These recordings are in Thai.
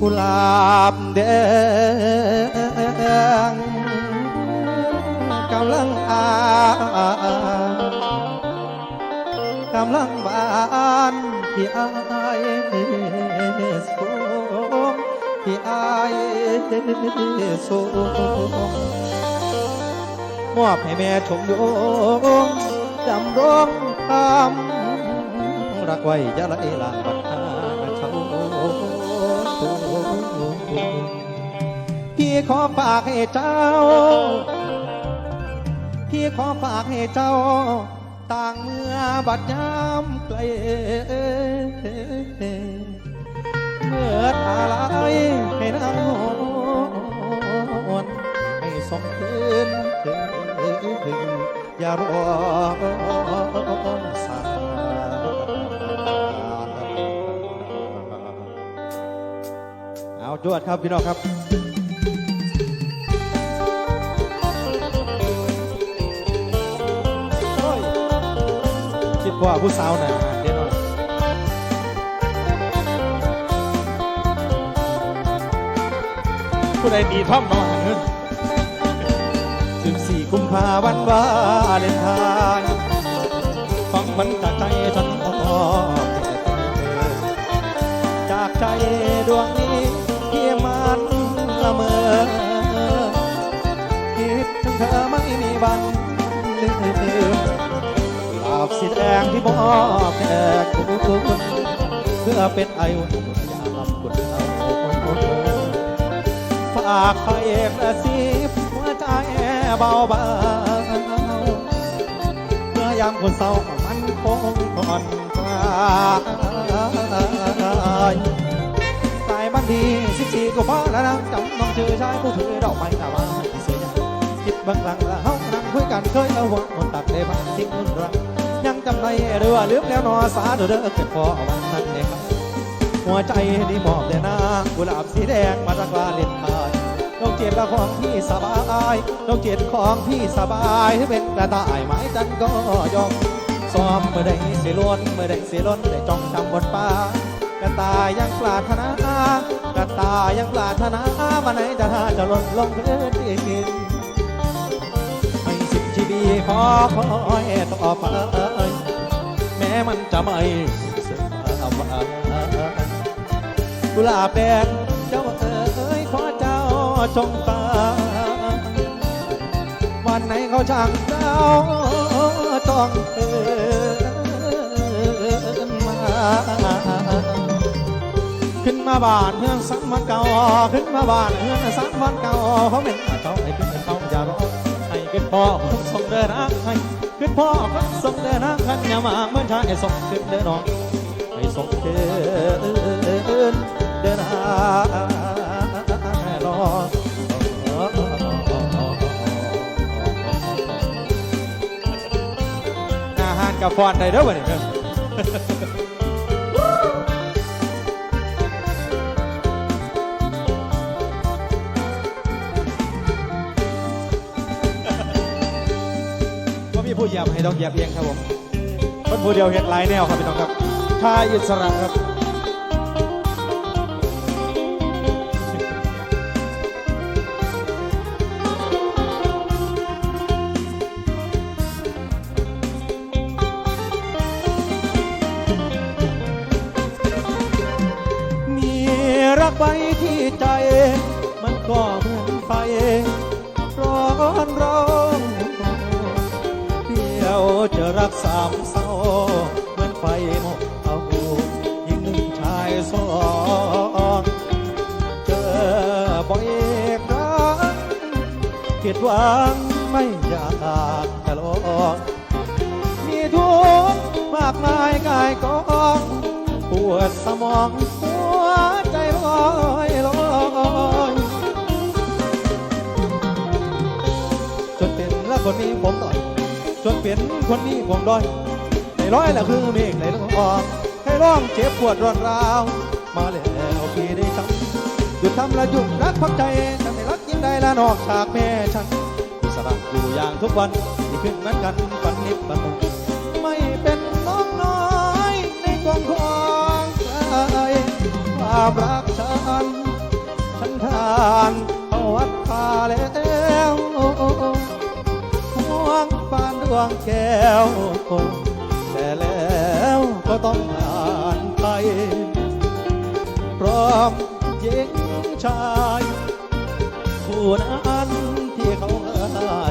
กุหลาบแดงกำลังอากำลังบานที่อายสูงที่อายสูงมอบให้แม่ชมโยงดำรงคำรักไว้อยะไรลางบัดหา พี่ขอฝากให้เจ้า พี่ขอฝากให้เจ้า ต่างเมื่อบัดยามไกลเมื่ออะไรให้นางโอนให้สมคืนอย่ารอสายเอาจวดครับพี่น้องครับ คิดว่าผู้สาวหน่อยเดี๋ยวน่อยผู้ใดดีท่อมนอนขึ้นสิบสี่กุมภาวันวาเลนไทน์ฟังมันจากใจฉันอ้อจากใจดวงนี้ที่มันละเมอคิดถึงเธอไม่มีวันลืมาบสีแดงที่มอบแด่คุณเพื่อเป็นไอวันยามคุณเอาฝากพระเอกกระซิบหัวใจเบาเบาเมื่อยามคนเศร้ามันคงก่อนกลายสายบันดีสิบสี่ก็พอแล้วนะจำน้องชื่อชายผู้ถือดอกไม้หน้าบ้านที่สวยงามคิดบางครั้งละเฮานั่งคุยกันเคยเอาหัวคนตัดได้บ้างทิ้งอุ่นรัก ยังจำได้หรือว่าลืมแล้วนอสาเด้อเด้อเกิดพอวันนั้นเองครับหัวใจนี่มอบแต่นางกุหลาบสีแดงมาจากวาเลนไทน์น้องเจ็ดละของพี่สบายน้องเจ็ดของพี่สบายเป็นกระต่ายไม้จันก็ยอมซ้อมเมื่อใดเสียล้นเมื่อใดเสียล้นได้จ้องจำบทป่ากระต่ายยังปรารถนากระต่ายยังปรารถนามาไหนจะท่าจะล่นลงพื้นดิน คอยต่อไป แม้มันจะไม่สบายกุหลาบแดงเจ้าเอ๋ยขอเจ้าจงฟังวันไหนเขาช่างเจ้าต้องเอินมาขึ้นมาบ้านเฮือนสังวันเก่า ขึ้นมาบ้านเฮือนสังวันเก่าเขาเป็นเจ้าให้ขึ้นเขาอย่ารอให้ ขึ้นพ่อคนส่งเดินทางให้ขึ้นพ่อคนส่งเดินทางขันอย่ามาเมื่อชายส่งขึ้นเดินน้องให้ส่งเดินเดินทารอาหารกับฟอนได้เด้อวันนี้ ผู้ยียบให้ต้องเหยียงครับผมคนผู้เดียวเห็ดหลายแนวครับพี่น้องครับชายอิสระครับมีรักไว้ที่ใจ มันก็เหมือนไฟร้อนร้อน ผิดหวังไม่อยากจะลองมีทุกข์มากมายกายกองปวดสมองหัวใจลอยลอยจนเป็นละคนนี้ผมต่อยจนเป็นคนนี้ผมด้อยในร้อยละคือเมฆไหลลงออกให้ร้องเจ็บปวดร้อนราว มาแล้วพี่ได้จำหยุดทำและหยุดรักพักใจ ใดละนอกจากแม่ฉันอิสระอยู่อย่างทุกวันที่ขึ้นเหมือนกันปันนิบปันมุไม่เป็นน้องน้อยในกองของใครความรักฉัน ฉันทานเขาวัดพาแล้วห่วงปานดวงแก้ว แต่แล้วก็ต้องอ่านไปพร้อมหญิงชาย นั้นที่เขา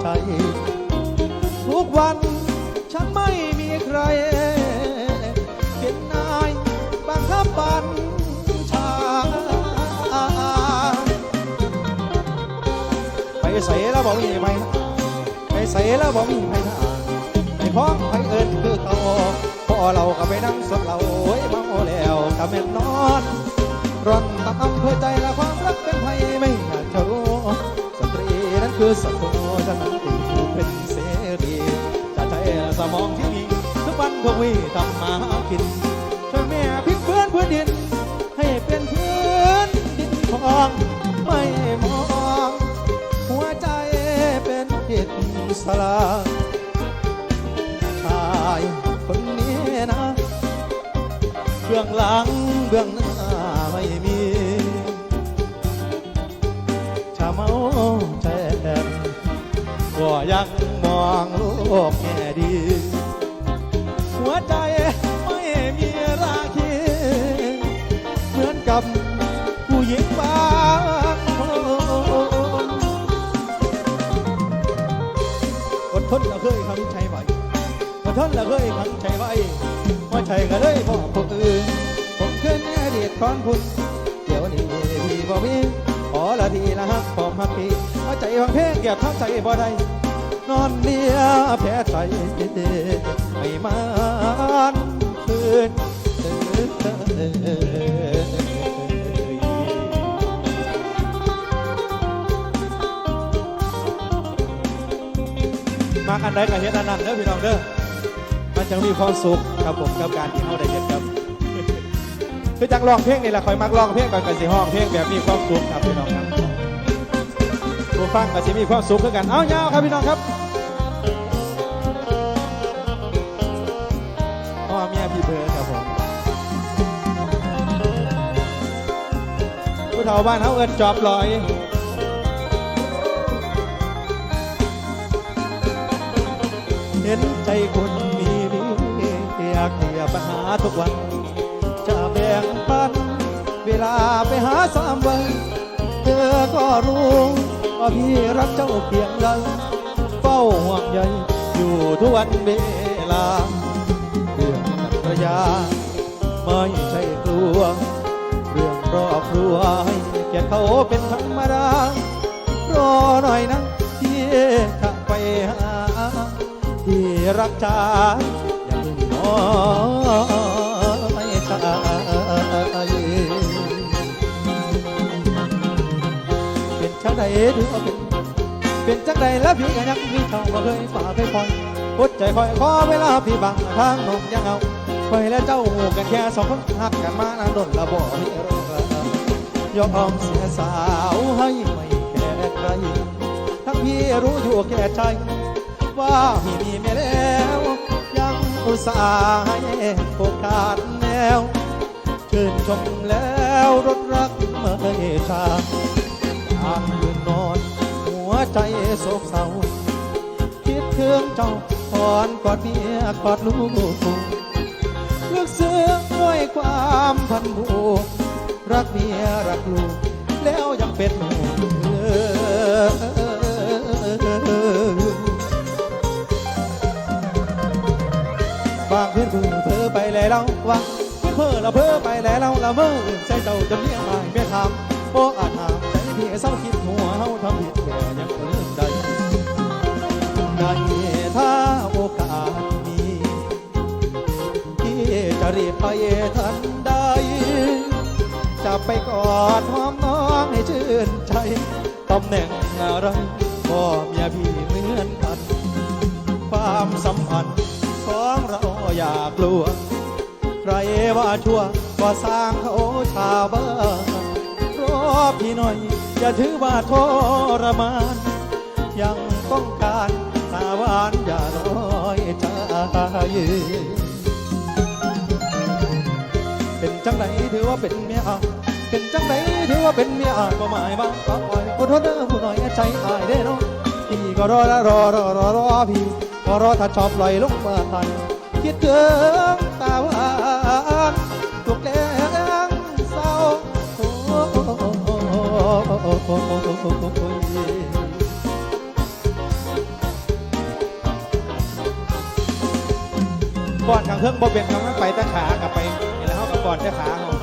ใจ ทุกวันฉันไม่มีใคร เป็นนายบังคับบัญชา ไปใส่แล้วบอกมีไหมไปใส่แล้วบอกมีไผท่าไปพ้องไผเอิญคือเขาพอเราก็ไปนั่งสดเราโอ้ยมาแล้วก็แม่นนอนร่อนตามเพื่อใจและความรักเป็นไผไม่ สัตว์ฉะนั้นจึงเป็นเสรีจะใจและสมองที่มีทุกวันคงวิทำมาหากินช่วยแม่พิกเพื่อนพื้นดิน ให้เป็นพื้นดินทองไม่มอง หัวใจเป็นผิดสลาชายคนนี้นะเบื้องหลังเบื้องห ก็ยังมองโลกแง่ดี หัวใจไม่มีราคีเหมือนกับผู้หญิงบางคนอดทนละเคยคำใช้ไว้อดทนละเคยคำใช้ไว้ว่ใช่ก็เลยบอกคนอื่นผมขึ้นอดีตคอนคุณเดี๋ยวนี้พี่บ่มีขอ ละทีละฮักพร้อมฮักพี่เอาใจฟังเพลงเกียบทับใจบ่ได้นอนเลียแพ้ใจไม่มานคืนมาอันใดกับเฮ็ดอันนั้นเด้อพี่น้องเด้อมันจะมีความสุขครับผมกับการที่เขาได้เฮ็ดครับ คือจังร้องเพลงนี่แหละคอยมักร้องเพลงก่อนกันสิห้องเพลงแบบมีความสุขครับพี่น้องครับผู้ฟังก็สิมีความสุขคือกัน เอายาวครับพี่น้องครับพ่อเมียพี่เบิร์ดครับผมผู้เฒ่าบ้านเขาเอิ้นจอบลอยเห็นใจคนมีดีอยากเคลียร์ปัญหาทุกวัน เวลาไปหาสามวันเธอก็รู้ว่าพี่รักเจ้าเพียงใดเฝ้าห่วงใยอยู่ทุกวันเวลาเรื่องภรรยาไม่ใช่กลัว เรื่องรอบครัวให้แกเขาเป็นธรรมดารอหน่อยนะที่จะไปหาที่รักจ้าอย่าเพิ่งน้อย เป็นจังใดหรือว่าเป็นเป็นจังใดแล้วพี่ก็ยังมีเท่าบ่เคยฝ่าเคยคอยอดใจคอยขอเวลาพี่บังทางนงยังเอาคอยและเจ้าหูกันแค่สองคนหักกันมานานดนละบ่พี่รอยอมเสียสาวให้ไม่แค่ใครทั้งพี่รู้อยู่แก่ใจว่าพี่มีแม่แล้ว ยังอุตส่าห์ให้โอกาสแนวชื่นชมแล้วรถรักเมื่อชา ใจโศกเศร้า คิดถึงเจ้าถอนกอดเมียกอดลูกเลือกเสื้อด้วยความพันผูกรักเมียรักลูก แล้วยังเป็นหนุ่มเอบางเพื่อนกูเธอไปแล้วเราวางเพื่อนเพื่อเราเพื่อไปแล้วเราละเมื่อใส่เจ้าจนเลี้ยงไม่ไม่ทำโอ้อาจถา มใจพี่เศร้าคิดหัวเฮาทำผิดแค่ยังเลื่อนใดได้ถ้าโอกาสมีที่จะรีบไปทันใด จะไปกอดหอมน้องให้ชื่นใจตำแหน่งอะไรก็เมียพี่เหมือนกัน ความสัมพันธ์ของเราอย่ากลัว ใครว่าชั่วก็สร้างเขาชาวบ้านรอ พี่หน่อย อย่าถือว่าทรมาน ยังต้องการสาหวานอย่าร้อยใจเป็นจังไหนถือว่าเป็นเมียเป็นจังไหนถือว่าเป็นเมียก็หมายบ้างก็อ่อยอดทนเด้อผู้หน่อยใจอายเด้อน้องพี่ก็รอรอรอรอรอพี่ก็รอถ้าชอบลอยลงมาทันคิดถึง บอดกลางเครื่องบ่เป็นกลางไม่ไปตะขากลับไปแล้วเขากับบอดตะขาเขา